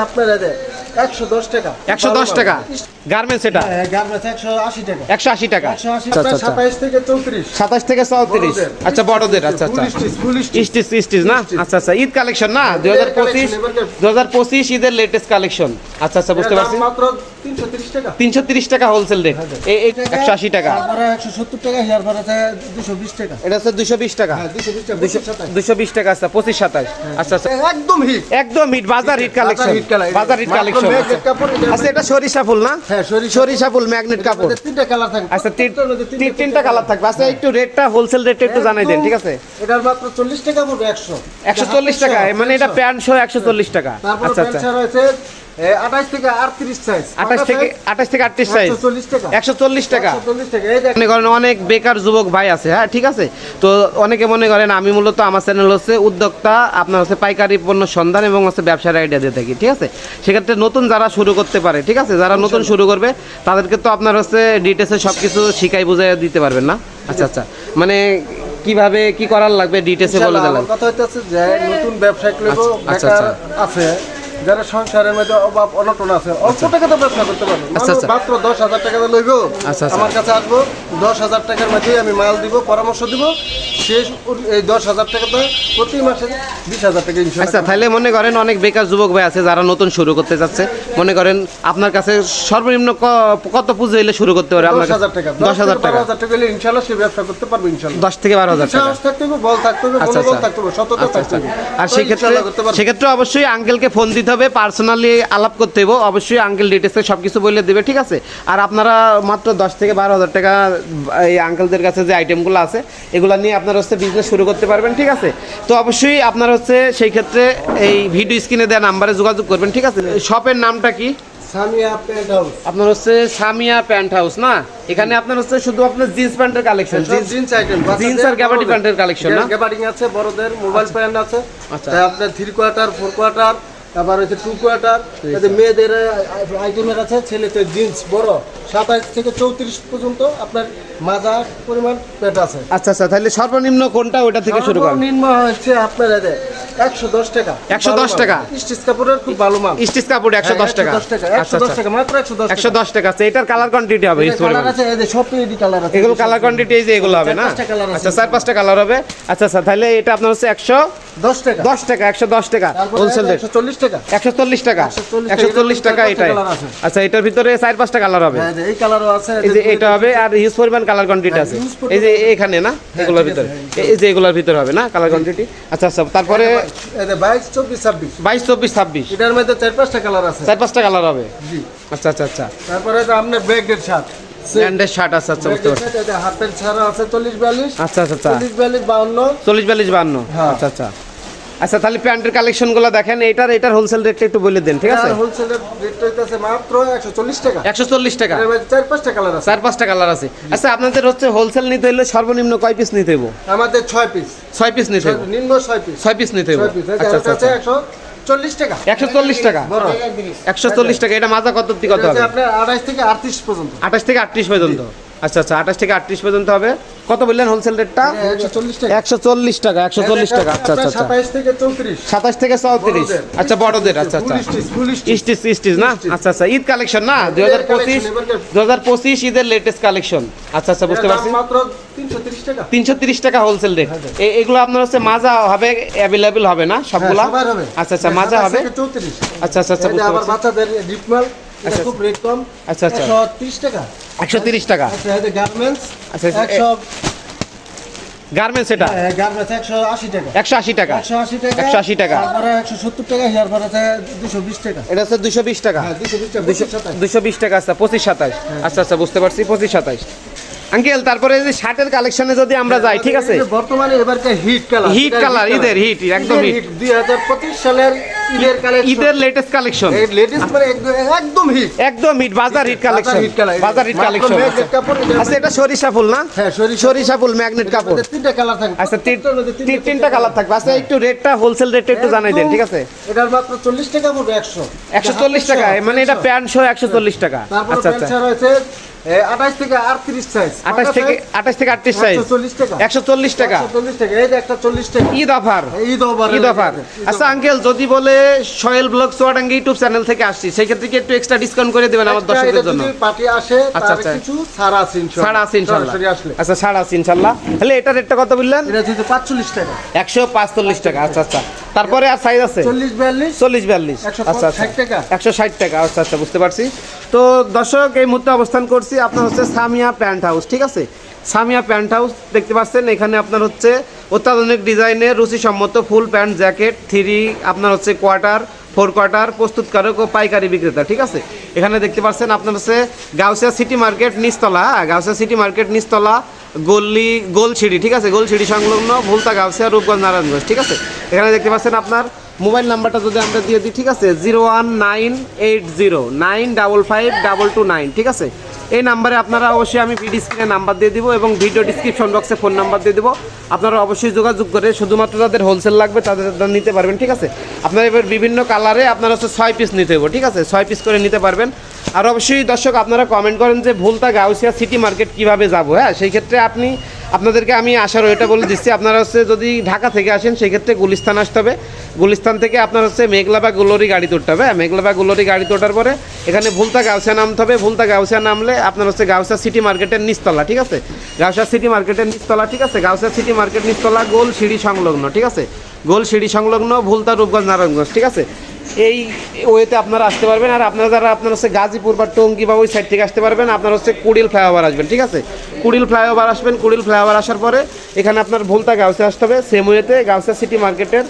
আপনার এদের একশো দশ টাকা। একশো দশ টাকা? গার্মেন্টস এটা? গার্মেন্টস একশো আশি টাকা। একশো আশি টাকা? আচ্ছা টাকা আচ্ছা সাতাইশ থেকে চৌত্রিশ। সাতাশ থেকে চৌত্রিশ। আচ্ছা বড়দের আচ্ছা আচ্ছা। Full stitch, stitch. Stitch stitch না? আচ্ছা আচ্ছা ঈদ কালেকশন না? দুই হাজার পঁচিশ দু হাজার পঁচিশ ঈদের লেটেস্ট কালেকশন আচ্ছা আচ্ছা বুঝতে পারছি। মাত্র তিনশো তিরিশ টাকা। হোলসেল রেট একশো আশি টাকা। তারপরে একশো সত্তর টাকা হেয়ার ভাড়া আছে দুশো বিশ টাকা। এটা হচ্ছে দুশো বিশ টাকা। হ্যাঁ টাকা দুশো দুশো সাতাশ দুশো বিশ টাকা আচ্ছা পঁচিশ সাতাশ আচ্ছা আচ্ছা। একদম হিট একদম হিট বাজার হিট কালেকশন বাজার হিট কালেকশন আচ্ছা এটা সরিষা ফুল না? হ্যাঁ সরিষা। ফুল ম্যাগনেট কাপড়। তিনটা কালার থাকবে। আচ্ছা তিনটা কালার থাকবে। আচ্ছা একটু রেটটা হোলসেল রেটটা একটু জানাই দেন ঠিক আছে? এটার মাত্র চল্লিশ টাকা পড়বে একশো। একশো চল্লিশ টাকা মানে এটা প্যান্ট সহ একশো চল্লিশ টাকা। আচ্ছা আচ্ছা। রয়েছে আঠাশ থেকে আটত্রিশ সাইজ আঠাশ থেকে আঠাশ থেকে আটত্রিশ সাইজ একশো চল্লিশ টাকা। একশো চল্লিশ টাকা। একশো চল্লিশ টাকা। এই দেখেন। মনে করেন অনেক বেকার যুবক ভাই আছে হ্যাঁ ঠিক আছে? তো অনেকে মনে করেন আমি মূলত আমার চ্যানেল হচ্ছে উদ্যোক্তা আপনার হচ্ছে পাইকারি পণ্য সন্ধান এবং হচ্ছে ব্যবসার আইডিয়া দিয়ে থাকি ঠিক আছে? সেক্ষেত্রে নতুন যারা শুরু করতে পারে ঠিক আছে? যারা নতুন শুরু করবে তাদেরকে তো আপনার হচ্ছে ডিটেলসে সব কিছু শিখাই বুঝাই দিতে পারবেন না? আচ্ছা আচ্ছা। মানে কীভাবে কি করার লাগবে? ডিটেলসে বলে দিলাম। কথা হইতেছে যে নতুন ব্যবসায়িক লোক আচ্ছা, আচ্ছা। আছে। যারা সংসারের মধ্যে অভাব অনটন আছে অল্প টাকা তো ব্যবসা করতে পারবে। আচ্ছা, আচ্ছা। মাত্র দশ হাজার টাকা লইব। আচ্ছা, আচ্ছা। আমার কাছে আসব দশ হাজার টাকার মধ্যে আমি মাল দিব পরামর্শ দিব। শেষ এই দশ হাজার টাকাতে প্রতি মাসে বিশ হাজার টাকা আচ্ছা তাহলে মনে করেন অনেক বেকার যুবক ভাই আছে যারা নতুন শুরু করতে যাচ্ছে। মনে করেন আপনার কাছে সর্বনিম্ন কত পুঁজি হলে শুরু করতে পারে আপনার হাজার টাকা। দশ হাজার টাকা বারো হাজার টাকা হলে ইনশাল্লাহ সে ব্যবসা করতে পারবে ইনশাল্লাহ। দশ থেকে বারো হাজার টাকা। থাকতে হবে বল থাকতে হবে আচ্ছা, আচ্ছা। থাকতে হবে সততা আচ্ছা, থাকতে আচ্ছা। হবে। আর সেক্ষেত্রে। সেক্ষেত্রে অবশ্যই আঙ্কেলকে ফোন দিতে হবে পার্সোনালি আলাপ করতে হবে অবশ্যই আঙ্কেল ডিটেলসে সব কিছু বলে দেবে ঠিক আছে? আর আপনারা মাত্র দশ থেকে বারো হাজার টাকা এই আঙ্কেলদের কাছে যে আইটেমগুলো আছে এগুলো নিয়ে আপনারা হচ্ছে বিজনেস শুরু করতে পারবেন ঠিক আছে? তো অবশ্যই আপনার হচ্ছে সেই ক্ষেত্রে এই ভিডিও স্ক্রিনে দেওয়া নাম্বারে যোগাযোগ করবেন ঠিক আছে? শপের নামটা কি? সামিয়া পেন্ট হাউস আপনার হচ্ছে সামিয়া প্যান্ট হাউস না? এখানে আপনার হচ্ছে শুধু আপনার জিন্স প্যান্টের কালেকশন জিন্স আইটেম জিন্স আর গ্যাবার্ডি প্যান্টের কালেকশন না? গ্যাবার্ডিং আছে বড়দের মোবাইল প্যান্ট আছে। আচ্ছা। আপনার থ্রি কোয়ার্টার ফোর কোয়ার্টার তারপর হচ্ছে টু কোয়ার্টার মেয়েদের আইটেমের আছে ছেলেতে জিন্স বড়। সাতাইশ থেকে চৌত্রিশ পর্যন্ত আপনার মাজা পরিমাণ প্যান্ট আছে। আচ্ছা আচ্ছা তাহলে সর্বনিম্ন কোনটা ওটা থেকে শুরু করেন? সর্বনিম্ন হচ্ছে আপনার একশো দশ টাকা। 110 টাকা? স্টিচ কাপড়ের খুব ভালো মাল। স্টিচ কাপড় একশো দশ টাকা একশো দশ টাকা। আচ্ছা একশো দশ আচ্ছা টাকা মাত্র একশো দশ একশো দশ টাকা আছে। এটার কালার কোয়ান্টিটি হবে কালার আছে সব কালার আছে। এগুলো কালার কোয়ান্টিটি এই যে এগুলো হবে না। আচ্ছা চার পাঁচটা কালার হবে। আচ্ছা আচ্ছা তাহলে এটা আপনার হচ্ছে একশো দশ টাকা। দশ টাকা একশো দশ টাকা। হোলসেল রেট একশো চল্লিশ টাকা। একশো চল্লিশ টাকা। একশো চল্লিশ টাকা এটাই। আচ্ছা এটার ভিতরে চার পাঁচটা কালার হবে। হ্যাঁ, এই কালারও আছে এই যে এটা হবে আর হিউজ পরিমাণ কালার কোয়ান্টিটি আছে। এই যে এখানে না এগুলোর ভিতরে। এই যে এগুলোর ভিতরে হবে না কালার কোয়ান্টিটি আচ্ছা আচ্ছা তারপরে বাইশ চব্বিশ ছাব্বিশ। বাইশ চব্বিশ ছাব্বিশ। এটার মধ্যে চার পাঁচটা কালার আছে। চার পাঁচটা কালার হবে। জি। আচ্ছা আচ্ছা আচ্ছা। তারপরে আপনার শার্ট ব্র্যান্ডের শার্ট আছে আচ্ছা বুঝতে পারছি। হাফ প্যান্ট ছাড়া আছে চল্লিশ বিয়াল্লিশ। আচ্ছা আচ্ছা আচ্ছা। চল্লিশ বিয়াল্লিশ বাউন্ন। চল্লিশ বিয়াল্লিশ বান্ন হ্যাঁ। আচ্ছা আচ্ছা। আচ্ছা তাহলে প্যান্টের কালেকশনগুলো দেখেন। এটার এটার হোলসেল রেটটা একটু বলে দেন ঠিক আছে? হোলসেলের রেট হইতেছে মাত্র একশো চল্লিশ টাকা। একশো চল্লিশ টাকা। চার পাঁচটা কালার আছে। চার পাঁচটা কালার আছে। আচ্ছা আপনাদের হচ্ছে হোলসেল নিতে হলে সর্বনিম্ন কয় পিস নিতে হইব? আমাদের ছয় পিস ছয় পিস নিতে হইব। নিম্ন ছয় পিস ছয় পিস নিতে পিস আচ্ছা আচ্ছা আচ্ছা। একশো চল্লিশ টাকা। একশো চল্লিশ টাকা। বড়। একশো চল্লিশ টাকা। এটা মাজা কত কত হবে? আপনার আড়াইশ থেকে আটত্রিশ পর্যন্ত। আঠাশ থেকে আটত্রিশ পর্যন্ত। আচ্ছা আচ্ছা আঠাশ থেকে আটত্রিশ পর্যন্ত হবে। কত বললেন হোলসেল রেটটা একশো চল্লিশ টাকা। একশো চল্লিশ টাকা আচ্ছা আচ্ছা আচ্ছা। সাতাশ থেকে চৌত্রিশ। আচ্ছা বড়দের আচ্ছা আচ্ছা। ফুল স্টিচ না? আচ্ছা আচ্ছা ঈদ কালেকশন না? দুই হাজার পঁচিশ দু হাজার পঁচিশ ঈদের লেটেস্ট কালেকশন আচ্ছা আচ্ছা বুঝতে পারছি। তিনশো তিরিশ টাকা। হোলসেল রেট এগুলো আপনার হচ্ছে মাজা হবে অ্যাভেলেবেল হবে না সবগুলা? হ্যাঁ, হবে। আচ্ছা আচ্ছা মাজা হবে? আচ্ছা আচ্ছা আচ্ছা আচ্ছা, খুব রেট কম। আচ্ছা, আচ্ছা। টাকা। আচ্ছা এটা গার্মেন্টস আচ্ছা, আচ্ছা, একশো গার্মেন্টস এটা? গার্মেন্টস একশো আশি টাকা। একশো আশি টাকা। একশো আশি টাকা তারপরে হেয়ার আছে টাকা। এটা হচ্ছে দুশো বিশ টাকা। হ্যাঁ টাকা টাকা আচ্ছা আচ্ছা আচ্ছা বুঝতে পারছি পঁচিশ সাতাশ আঙ্কেল তারপরে যে শার্টের কালেকশনে যদি আমরা যাই ঠিক আছে? বর্তমানে এবারকার হিট কালার হিট কালার ঈদের হিট একদম হিট দুই হাজার পঁচিশ সালের ঈদের কালেকশন ঈদের লেটেস্ট কালেকশন এই লেটেস্ট মানে একদম হিট একদম হিট বাজার হিট কালেকশন বাজার হিট কালেকশন আচ্ছা এটা সরিষা ফুল না? হ্যাঁ সরিষা ফুল। ম্যাগনেট কাপড়। তিনটা কালার থাকবে। আচ্ছা তিনটা কালার থাকবে। আচ্ছা একটু রেটটা হোলসেল রেটটা একটু জানাই দেন ঠিক আছে? এটার মাত্র চল্লিশ টাকা পড়বে একশো। একশো চল্লিশ টাকা মানে এটা প্যান্ট সহ একশো চল্লিশ টাকা। আচ্ছা আচ্ছা। রয়েছে থেকে সাইজ থেকে থেকে সাইজ টাকা। একশো চল্লিশ টাকা। চল্লিশ টাকা। এই যে একটা চল্লিশ টাকা। Eid offer. Eid offer. Eid offer. আচ্ছা আঙ্কেল যদি বলে Sohel blog Swadangi YouTube channel থেকে আসছি সেই ক্ষেত্রে কি একটু এক্সট্রা ডিসকাউন্ট করে দেবেন আমার দর্শকদের জন্য? পার্টি আসে আচ্ছা, তার আচ্ছা। কিছু ছাড় আছে ইনশাআল্লাহ ছাড় আছে ইনশাল্লাহ। সরাসরি আসলে। আচ্ছা ছাড় আছে ইনশাল্লাহ। তাহলে এটা রেটটা কত বললেন? এটা হচ্ছে টাকা। আচ্ছা আচ্ছা। তারপরে আর সাইজ আছে? চল্লিশ বিয়াল্লিশ? চল্লিশ বিয়াল্লিশ। আচ্ছা আচ্ছা। একশো ষাট টাকা। আচ্ছা আচ্ছা বুঝতে পারছি। তো দর্শক এই মুহূর্তে অবস্থান করছি আপনার হচ্ছে সামিয়া প্যান্ট হাউস ঠিক আছে? সামিয়া প্যান্ট হাউস দেখতে পাচ্ছেন এখানে আপনার হচ্ছে অত্যাধুনিক ডিজাইনের রুচিসম্মত ফুল প্যান্ট জ্যাকেট থ্রি আপনার হচ্ছে কোয়ার্টার ফোর কোয়ার্টার প্রস্তুতকারক ও পাইকারি বিক্রেতা ঠিক আছে? এখানে দেখতে পাচ্ছেন আপনার হচ্ছে গাউসিয়া সিটি মার্কেট নিচতলা হ্যাঁ গাউসিয়া সিটি মার্কেট নিচতলা গল্লি গোলছিড়ি ঠিক আছে? গোলছিড়ি সংলগ্ন ভুলতা গাউসিয়া, রূপগঞ্জ, নারায়ণগঞ্জ, ঠিক আছে? এখানে দেখতে পাচ্ছেন আপনার মোবাইল নাম্বারটা যদি আমরা দিয়ে দিই, ঠিক আছে? Zero one nine eight zero nine double five double two nine, ঠিক আছে? এই নাম্বারে আপনারা অবশ্যই আমি ভিডিও স্ক্রিনে নাম্বার দিয়ে দিব এবং ভিডিও ডিসক্রিপশন বক্সে ফোন নাম্বার দিয়ে দিব। আপনারা অবশ্যই যোগাযোগ করে শুধুমাত্র যাদের হোলসেল লাগবে তাদের নিতে পারবেন, ঠিক আছে? আপনারা এবার বিভিন্ন কালারে আপনারা হচ্ছে ছয় পিস নিতে হবে ঠিক আছে? ছয় পিস করে নিতে পারবেন। আর অবশ্যই দর্শক, আপনারা কমেন্ট করেন যে ভুলতা গাউসিয়া সিটি মার্কেট কীভাবে যাব হ্যাঁ? সেই ক্ষেত্রে আপনি আপনাদেরকে আমি আসার ওইটা বলে দিচ্ছি, আপনারা হচ্ছে যদি ঢাকা থেকে আসেন, সেক্ষেত্রে গুলিস্তান আসতে হবে। গুলিস্তান থেকে আপনার হচ্ছে মেঘলা বা গুলোরি গাড়ি তুলতে হবে হ্যাঁ মেঘলা বা গুলোরি গাড়ি তোটার পরে এখানে ভুলতা গাউসিয়া নামতে হবে, ভুলতা গাউসিয়া নামলে আপনার হচ্ছে গাউসা সিটি মার্কেটের নিচতলা, ঠিক আছে? গাউসা সিটি মার্কেটের নিচতলা, ঠিক আছে? গাউসা সিটি মার্কেট নিচতলা, গোল সিঁড়ি সংলগ্ন, ঠিক আছে? গোল সিঁড়ি সংলগ্ন ভুলতা রূপগঞ্জ নারায়ণগঞ্জ, ঠিক আছে? এই ওয়েতে আপনারা আসতে পারবেন আর আপনারা যারা আপনার হচ্ছে গাজীপুর বা টঙ্গি বা ওই সাইড থেকে আসতে পারবেন, আপনার হচ্ছে কুড়িল ফ্লাইওভার আসবেন, ঠিক আছে? কুড়িল ফ্লাইওভার আসবেন, কুড়িল ফ্লাইওভার আসার পরে এখানে আপনার ভুলতা গাউসে আসতে হবে। সেম ওয়েতে গাউসা সিটি মার্কেটের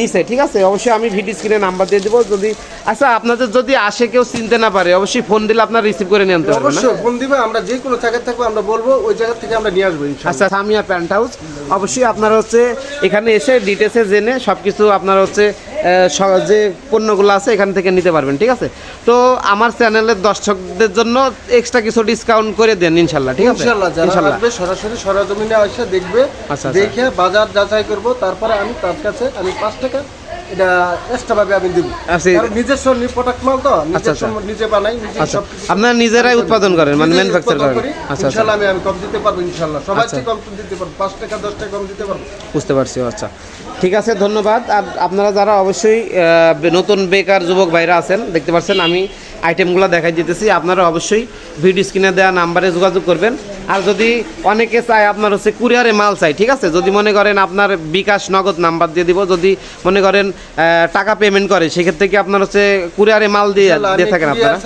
নিচে ঠিক আছে? অবশ্যই আমি ভিডিও স্ক্রিনে নাম্বার দিয়ে দেবো। যদি আচ্ছা আপনাদের যদি আসে কেউ চিনতে না পারে অবশ্যই ফোন দিলে আপনার রিসিভ করে নিয়ে আনতে পারবেন? অবশ্যই ফোন দিবে আমরা যে কোনো জায়গায় থাকব আমরা বলব ওই জায়গা থেকে আমরা নিয়ে আসব আচ্ছা সামিয়া প্যান্ট হাউস অবশ্যই আপনারা হচ্ছে এখানে এসে ডিটেলসে জেনে সব কিছু আপনারা হচ্ছে যে পণ্যগুলো আছে এখান থেকে নিতে পারবেন ঠিক আছে? তো আমার চ্যানেলের দর্শকদের জন্য এক্সট্রা কিছু ডিসকাউন্ট করে দেন ইনশাল্লাহ ঠিক আছে? ইনশাল্লাহ সরাসরি সরজমিনে এসে দেখবে আচ্ছা, আচ্ছা। দেখে বাজার যাচাই করব তারপরে আমি তার কাছে আমি পাঁচ টাকা এটা আমি দিব। আচ্ছা, নিজস্ব প্রোডাক্ট মাল তো নিজস্ব আচ্ছা। নিজে বানাই আচ্ছা। আপনারা নিজেরাই উৎপাদন করেন মানে নিজেই ম্যানুফ্যাকচার করেন। আচ্ছা আচ্ছা। ইনশাআল্লাহ আমি আমি কম দিতে পারব ইনশাআল্লাহ সবার আচ্ছা। থেকে কম দিতে পারব? পাঁচ টাকা দশ টাকা কম দিতে পারব? বুঝতে পারছি আচ্ছা। ঠিক আছে ধন্যবাদ। আর আপনারা যারা অবশ্যই নতুন বেকার যুবক ভাইরা আছেন দেখতে পাচ্ছেন আমি আইটেমগুলো দেখাই দিতেছি। আপনারা অবশ্যই ভিডিও স্ক্রিনে দেওয়া নাম্বারে যোগাযোগ করবেন। আর যদি অনেকে চাই আপনার হচ্ছে কুরিয়ারে মাল চাই ঠিক আছে? যদি মনে করেন আপনার বিকাশ নগদ নাম্বার দিয়ে দিব যদি মনে করেন টাকা পেমেন্ট করে সেক্ষেত্রে কি আপনার হচ্ছে কুরিয়ারে মাল দিয়ে দিয়ে থাকেন আপনারা?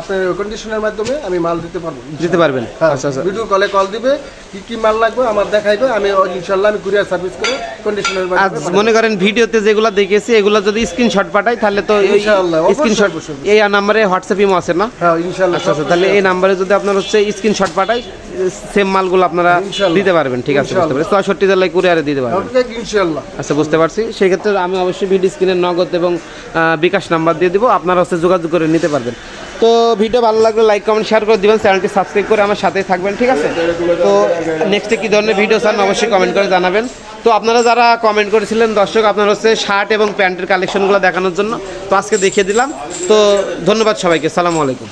আপনার কন্ডিশনের মাধ্যমে আমি মাল দিতে পারব। দিতে পারবেন। হ্যাঁ, আচ্ছা আচ্ছা। ভিডিও কলে কল দিবে কি কি মাল লাগবে আমার দেখাইবে আমি ইনশাআল্লাহ আমি কুরিয়ার সার্ভিস করে কন্ডিশনের মাধ্যমে মনে করেন ভিডিওতে যেগুলো দেখিয়েছি এগুলো যদি স্ক্রিনশট পাঠাই তাহলে তো ইনশাআল্লাহ, স্ক্রিনশট এই নাম্বারে হোয়াটসঅ্যাপ ইমো আছে না? হ্যাঁ ইনশাআল্লাহ আচ্ছা আচ্ছা তাহলে এই নাম্বারে যদি আপনার হচ্ছে স্ক্রিনশট পাঠাই সেম মালগুলো আপনারা দিতে পারবেন ঠিক আছে বুঝতে। পারছি। চৌষট্টি জেলায় কুরিয়ারে দিতে পারবেন। ইনশাআল্লাহ। আচ্ছা বুঝতে পারছি। সেই ক্ষেত্রে আমি অবশ্যই ভিডিও স্ক্রিনের নগদ এবং বিকাশ নাম্বার দিয়ে দিব। আপনারা হচ্ছে যোগাযোগ করে নিতে পারবেন। তো ভিডিও ভালো লাগলে লাইক কমেন্ট শেয়ার করে দিবেন। চ্যানেলটি সাবস্ক্রাইব করে আমার সাথেই থাকবেন, ঠিক আছে? তো নেক্সটে কী ধরনের ভিডিও চান অবশ্যই কমেন্ট করে জানাবেন। তো আপনারা যারা কমেন্ট করেছিলেন, দর্শক, আপনার হচ্ছে শার্ট এবং প্যান্টের কালেকশনগুলো দেখানোর জন্য। তো আজকে দেখিয়ে দিলাম। তো ধন্যবাদ সবাইকে। সালামু আলাইকুম।